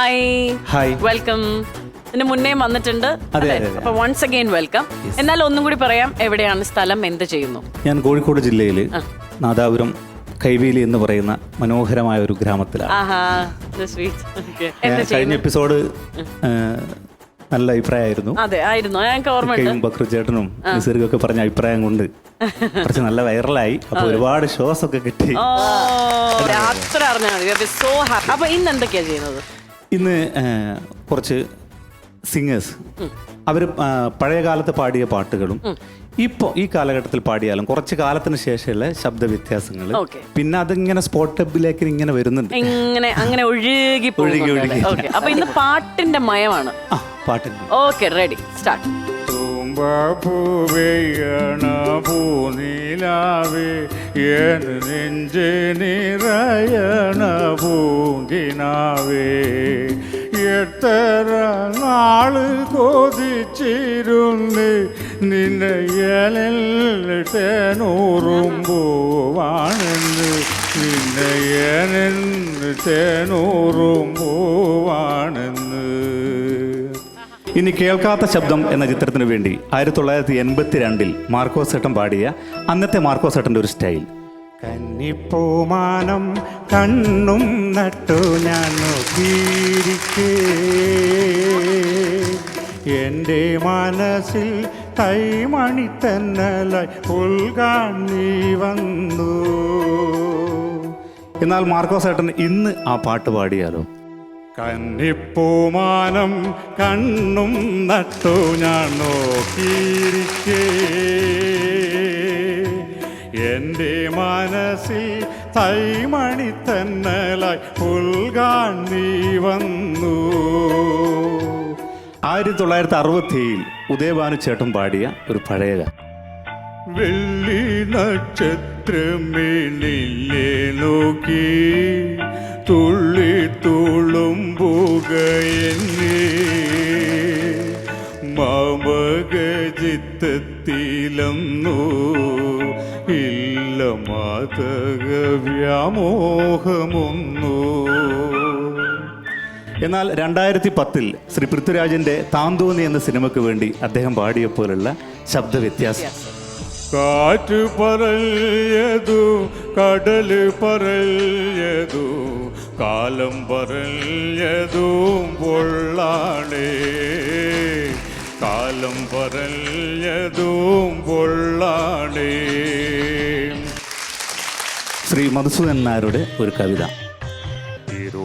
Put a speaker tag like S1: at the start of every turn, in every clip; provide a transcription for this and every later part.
S1: Hi
S2: hi
S1: welcome ഇതിന് മുന്നേ വന്നിട്ടുണ്ട്.
S2: അതെ.
S1: അപ്പൊ വൺസ് അഗൈൻ വെൽക്കം എന്നാൽ ഒന്നും കൂടി പറയാം എവിടെയാണ് സ്ഥലം എന്ത് ചെയ്യുന്നു?
S2: ഞാൻ കോഴിക്കോട് ജില്ലയിൽ നാദാപുരം കൈവേലി എന്ന് പറയുന്ന മനോഹരമായ ഒരു ഗ്രാമത്തിലാണ്. കഴിഞ്ഞ എപ്പിസോഡ് നല്ല അഭിപ്രായമായിരുന്നു.
S1: അതെ ആയിരുന്നു. ഞങ്ങൾക്ക് ഓർമ്മയുണ്ട്.
S2: ബക്രു ചേട്ടനും നിസർഗൊക്കെ പറഞ്ഞ അഭിപ്രായം കൊണ്ട് കുറച്ച് നല്ല വൈറലായി. അപ്പൊ ഒരുപാട് ഷോസ് ഒക്കെ കിട്ടി.
S1: അപ്പൊ ഇന്ന് എന്തൊക്കെയാ ചെയ്യുന്നത്?
S2: ഇന്ന് കുറച്ച് സിംഗേഴ്സ് അവർ പഴയ കാലത്ത് പാടിയ പാട്ടുകളും ഇപ്പോൾ ഈ കാലഘട്ടത്തിൽ പാടിയാലും കുറച്ച് കാലത്തിന് ശേഷമുള്ള ശബ്ദ വ്യത്യാസങ്ങൾ. പിന്നെ അതിങ്ങനെ സ്പോട്ടബിലേക്ക് ഇങ്ങനെ വരുന്നുണ്ട്.
S1: ഇങ്ങനെ അങ്ങനെ ഒഴുകി
S2: ഒഴുകി, ഒഴുകി.
S1: അപ്പൊ ഇന്ന് പാട്ടിന്റെ മയമാണ്.
S2: ആ പാട്ടിന്റെ
S1: ഓക്കെ റെഡി സ്റ്റാർട്ട്
S3: തുമ്പൂവെയ്യണ പൂനിലാവേ എൻ നെഞ്ച് നിറയണ പൂങ്കിനാവേ എത്ര നാൾ കൊതിച്ചിരുന്ന് നിന്നെ തേനൂറും പൂവാണെന്ന് നിന്നെ തേനൂറും പൂവാണെന്ന്
S2: ഇനി കേൾക്കാത്ത ശബ്ദം എന്ന ചിത്രത്തിന് വേണ്ടി ആയിരത്തി തൊള്ളായിരത്തി എൺപത്തി രണ്ടിൽ മാർക്കോസ് ഏട്ടൻ പാടിയ അന്നത്തെ മാർക്കോസ് ഏട്ടന്റെ ഒരു സ്റ്റൈൽ.
S3: കന്നിപ്പൂമാനം കണ്ണും നട്ടു ഞാൻ നോക്കിയിരിക്കേ. എന്റെ മനസ്സിൽ കൈമണി തന്നലായി ഉൾകാൻ നീ വന്നു.
S2: എന്നാൽ മാർക്കോസ് ഏട്ടൻ ഇന്ന് ആ പാട്ട് പാടിയാലോ?
S3: കന്നിപ്പൂമാനം കണ്ണും നട്ടു ഞാൻ നോക്കിയിരിക്കേ എന്റെ മനസ്സിൽ തൈമണി തന്നലായി പുൽകാൻ നീ വന്നു
S2: ആയിരത്തി തൊള്ളായിരത്തി അറുപത്തി ഏഴിൽ ഉദയഭാനു ചേട്ടൻ പാടിയ ഒരു പഴയ.
S3: വെള്ളി നക്ഷത്രമേ നിന്നെ നോക്കി തുള്ളി തുളുമ്പുകയെന്നെ മാമകജിത്തത്തിലന്നു. ഇല്ല മാതക വ്യാമോഹമൊന്നു
S2: എന്നാൽ രണ്ടായിരത്തി പത്തിൽ ശ്രീ പൃഥ്വിരാജിന്റെ താന്തോന്നി എന്ന സിനിമയ്ക്ക് വേണ്ടി അദ്ദേഹം പാടിയപ്പോലുള്ള ശബ്ദ
S3: കാറ്റ് പറയതു കടൽ പറയതു കാലം പറയതും പൊള്ളാണേ. കാലം പറയതും പൊള്ളാണേ.
S2: ശ്രീ മധുസൂദൻ നായരുടെ ഒരു കവിത.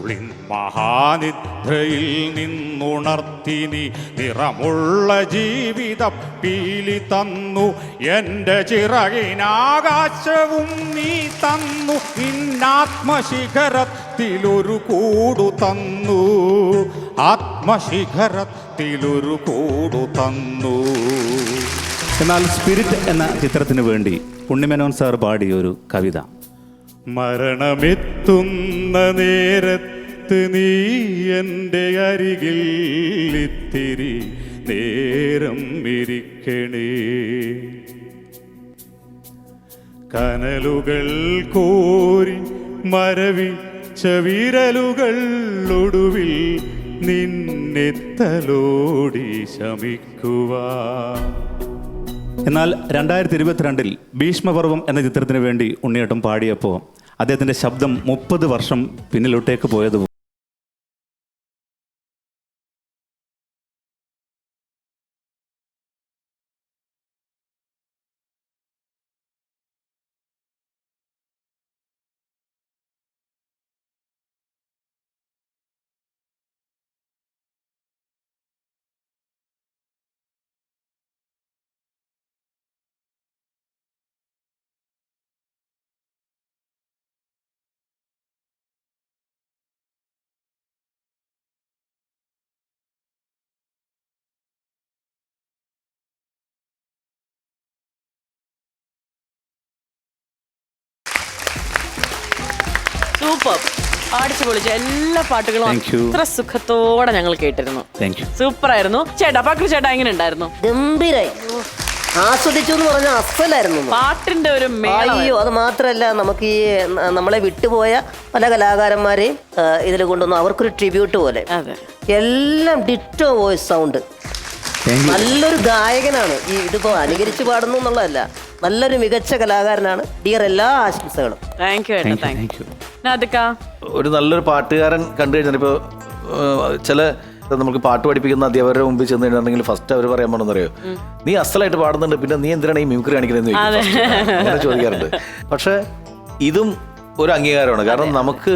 S3: ഇരുളിൻ മഹാനിദ്രയിൽ നിന്നുണർത്തിനി നിറമുള്ള ജീവിതം പീലി തന്നു. എന്റെ ചിറകിനാകാശവും നീ തന്നു. നിന്നാത്മശിഖരത്തിലൊരു കൂടു തന്നു. ആത്മശിഖരത്തിലൊരു കൂടു തന്നു.
S2: എന്നാൽ സ്പിരിറ്റ് എന്ന ചിത്രത്തിന് വേണ്ടി ഉണ്ണിമേനോൻ സാർ പാടിയ ഒരു കവിത.
S3: മരണമെത്തുന്ന നേരത്ത് നീ എന്റെ അരികിൽ ഇത്തിരി നേരം ഇരിക്കണേ. കനലുകൾ കോരി മരവിച്ച വിരലുകൾ ഒടുവിൽ നിന്നെത്തലോടി ശമിക്കുക
S2: എന്നാൽ രണ്ടായിരത്തി ഇരുപത്തിരണ്ടിൽ ഭീഷ്മപർവം എന്ന ചിത്രത്തിന് വേണ്ടി ഉണ്ണിയേട്ടം പാടിയപ്പോൾ അദ്ദേഹത്തിന്റെ ശബ്ദം മുപ്പത് വർഷം പിന്നിലോട്ടേക്ക് പോയത്
S1: സൂപ്പർ. അടിച്ചു പൊളിച്ചു എല്ലാ പാട്ടുകളും
S2: Thank you.
S1: അത്ര സുഖത്തോടെ ഞങ്ങൾ കേട്ടിരുന്നു.
S2: താങ്ക് യു
S1: സൂപ്പർ ആയിരുന്നു ചേട്ടാ പക്രു ചേട്ടാ എങ്ങനെ ഉണ്ടായിരുന്നു?
S4: ഗംഭീരായി. ആസ്വദിച്ചു എന്ന് പറഞ്ഞ അസലായിരുന്നു.
S1: പാട്ടിന്റെ ഒരു മേളം
S4: അയ്യോ അത് മാത്രല്ല നമുക്ക് ഈ ന- നമ്മളെ വിട്ടുപോയ പല കലാകാരന്മാരെയും ഇതിൽ കൊണ്ടുവന്നു. അവർക്കൊരു ട്രിബ്യൂട്ട് പോലെ.
S1: അതെ.
S4: എല്ലാം ditto voice sound
S2: thank you
S4: നല്ലൊരു ഗായകനാണ്. ഈ ഇതിപ്പോ അനുകരിച്ച് പാടുന്നു എന്നുള്ളതല്ല. നല്ലൊരു മികച്ച കലാകാരനാണ്. ഡിയർ എല്ലാ ആശംസകളും.
S1: താങ്ക് യു
S2: താങ്ക്
S1: താങ്ക്
S5: ഒരു നല്ലൊരു പാട്ടുകാരൻ കണ്ടു കഴിഞ്ഞാൽ ഇപ്പോൾ ചില നമുക്ക് പാട്ട് പഠിപ്പിക്കുന്ന അധ്യാപകരുടെ മുമ്പിൽ ചെന്ന് കഴിഞ്ഞിട്ടുണ്ടെങ്കിൽ ഫസ്റ്റ് അവർ പറയാൻ പോണെന്നറിയോ? നീ അസലായിട്ട് പാടുന്നുണ്ട് പിന്നെ നീ എന്തിനാണ് ഈ മ്യൂക്കറി കാണിക്കുന്നത് ചോദിക്കാറുണ്ട്. പക്ഷെ ഇതും ഒരു അംഗീകാരമാണ്. കാരണം നമുക്ക്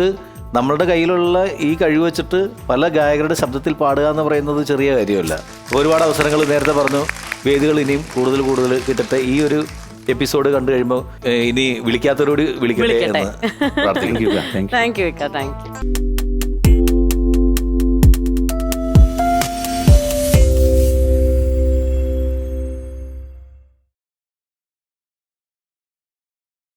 S5: നമ്മളുടെ കയ്യിലുള്ള ഈ കഴിവ് വെച്ചിട്ട് പല ഗായകരുടെ ശബ്ദത്തിൽ പാടുക എന്ന് പറയുന്നത് ചെറിയ കാര്യമല്ല. ഒരുപാട് അവസരങ്ങൾ നേരത്തെ പറഞ്ഞു വേദികൾ ഇനിയും കൂടുതൽ കൂടുതൽ കിട്ടട്ടെ. ഈ ഒരു എപ്പിസോഡ് കണ്ടു കഴിയുമ്പോൾ ഇനി വിളിക്കാത്തവരോട് വിളിക്കട്ടെ. എന്ന് പ്രാർത്ഥിക്കുന്നു.
S2: Thank you
S1: thank you